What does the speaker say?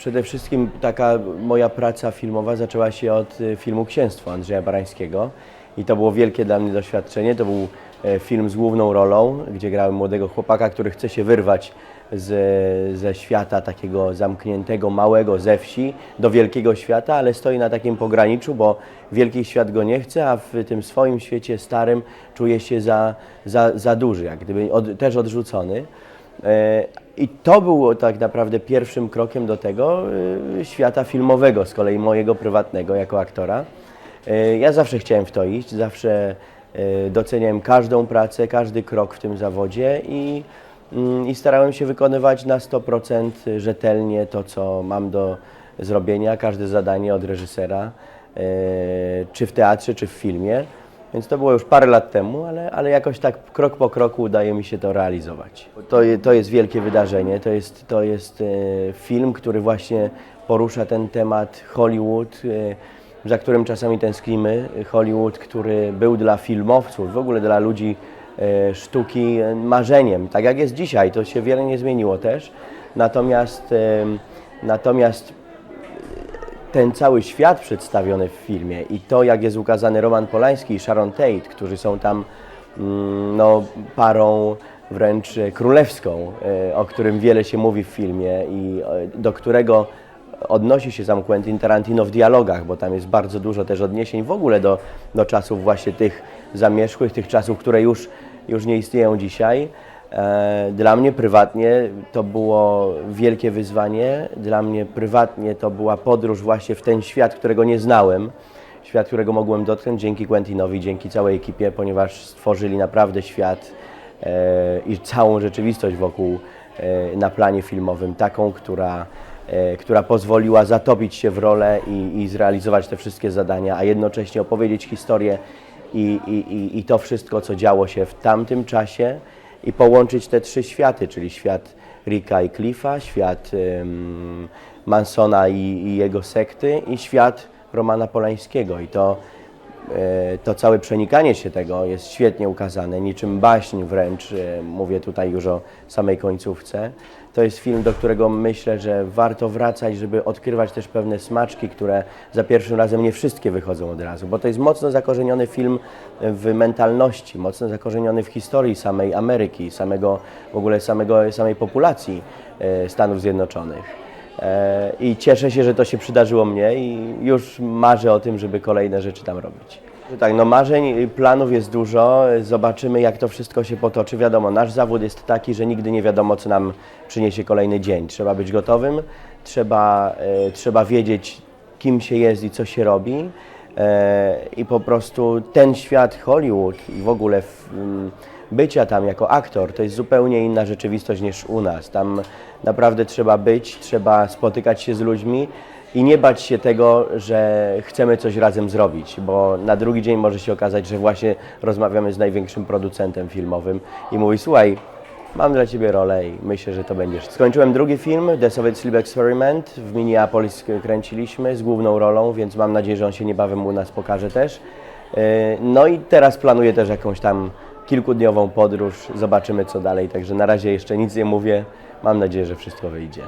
Przede wszystkim taka moja praca filmowa zaczęła się od y, filmu Księstwo Andrzeja Barańskiego i to było wielkie dla mnie doświadczenie. To był e, film z główną rolą, gdzie grałem młodego chłopaka, który chce się wyrwać z, ze świata takiego zamkniętego, małego, ze wsi do wielkiego świata, ale stoi na takim pograniczu, bo wielki świat go nie chce, a w tym swoim świecie starym czuje się za, za, za duży, jak gdyby od, też odrzucony. E, I to było tak naprawdę pierwszym krokiem do tego e, świata filmowego, z kolei mojego prywatnego jako aktora. E, Ja zawsze chciałem w to iść, zawsze doceniałem każdą pracę, każdy krok w tym zawodzie i, mm, i starałem się wykonywać na 100% rzetelnie to, co mam do zrobienia, każde zadanie od reżysera, czy w teatrze, czy w filmie. Więc to było już parę lat temu, ale, ale jakoś tak krok po kroku udaje mi się to realizować. To, to jest wielkie wydarzenie, to jest, to jest e, film, który właśnie porusza ten temat Hollywood, e, za którym czasami tęsknimy. Hollywood, który był dla filmowców, w ogóle dla ludzi e, sztuki marzeniem, tak jak jest dzisiaj, to się wiele nie zmieniło też. Natomiast, natomiast ten cały świat przedstawiony w filmie i to, jak jest ukazany Roman Polański i Sharon Tate, którzy są tam mm, no, parą wręcz e, królewską, e, o którym wiele się mówi w filmie i e, do którego odnosi się sam Quentin Tarantino w dialogach, bo tam jest bardzo dużo też odniesień w ogóle do, do czasów właśnie tych zamierzchłych, tych czasów, które już, już nie istnieją dzisiaj. E, Dla mnie prywatnie to było wielkie wyzwanie. Dla mnie prywatnie to była podróż właśnie w ten świat, którego nie znałem. Świat, którego mogłem dotknąć dzięki Quentinowi, dzięki całej ekipie, ponieważ stworzyli naprawdę świat e, i całą rzeczywistość wokół e, na planie filmowym, taką, która, która pozwoliła zatopić się w rolę i, i zrealizować te wszystkie zadania, a jednocześnie opowiedzieć historię i, i, i to wszystko, co działo się w tamtym czasie i połączyć te trzy światy, czyli świat Ricka i Cliffa, świat em, Mansona i, i jego sekty i świat Romana Polańskiego. I to, to całe przenikanie się tego jest świetnie ukazane, niczym baśń wręcz, e, mówię tutaj już o samej końcówce. To jest film, do którego myślę, że warto wracać, żeby odkrywać też pewne smaczki, które za pierwszym razem nie wszystkie wychodzą od razu, bo to jest mocno zakorzeniony film w mentalności, mocno zakorzeniony w historii samej Ameryki, samego, w ogóle samego, samej populacji e, Stanów Zjednoczonych. E, I cieszę się, że to się przydarzyło mnie i już marzę o tym, żeby kolejne rzeczy tam robić. Tak, no marzeń, i planów jest dużo, zobaczymy jak to wszystko się potoczy. Wiadomo, nasz zawód jest taki, że nigdy nie wiadomo, co nam przyniesie kolejny dzień. Trzeba być gotowym, trzeba, e, trzeba wiedzieć, kim się jest i co się robi. E, I po prostu ten świat Hollywood i w ogóle bycia tam jako aktor to jest zupełnie inna rzeczywistość niż u nas. Tam naprawdę trzeba być, trzeba spotykać się z ludźmi i nie bać się tego, że chcemy coś razem zrobić, bo na drugi dzień może się okazać, że właśnie rozmawiamy z największym producentem filmowym i mówi, słuchaj, mam dla Ciebie rolę i myślę, że to będziesz. Skończyłem drugi film, The Soviet Sleep Experiment, w Minneapolis kręciliśmy z główną rolą, więc mam nadzieję, że on się niebawem u nas pokaże też. Yy, No i teraz planuję też jakąś tam kilkudniową podróż, zobaczymy co dalej, także na razie jeszcze nic nie mówię, mam nadzieję, że wszystko wyjdzie.